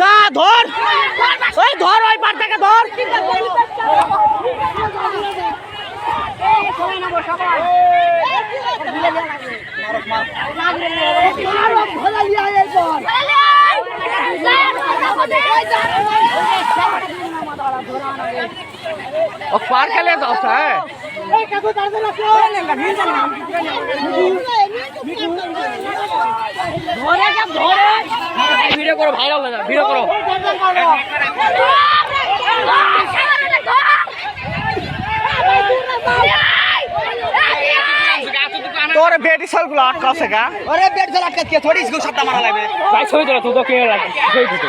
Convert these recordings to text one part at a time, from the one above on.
যা ধর ওই ধর ওই পার ধর ও পার খেলে দশ হ্যাঁ ভিডিও করো ভাইরাল হয়ে ভিডিও করো বিশালগুলো আটকা আছে গা। আরে বেড জল আটকা কে থোড়ি ইসকু শব্দ মারা লাগবে। ভাই ছবি তোলা তো তো কে লাগে ছবি তো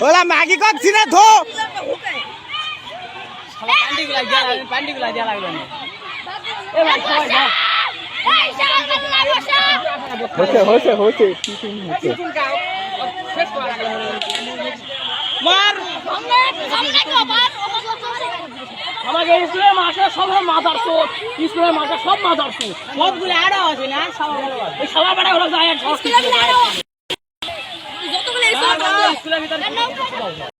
ওলা ম্যাগি করছি না ধো? হচ্ছে হচ্ছে হচ্ছে আমাকে স্কুলের মাস্টার সব মাথার চোট স্কুলের মাস্টার সব মাথার চোট সবগুলো আড়া আছে না? সবার বেড়া হলো যায় আর স্কুলের ভিতরে